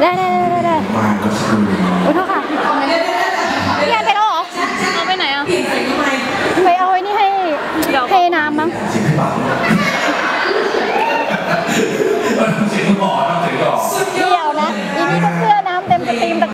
ได้ได้ได้ได้ได้คือโอ้โทษค่ะพี่แอนไปแล้วเหรอเอาไปไหนอะไปเอาไอ้นี่ให้เทน้ำมั้งเสียงบอด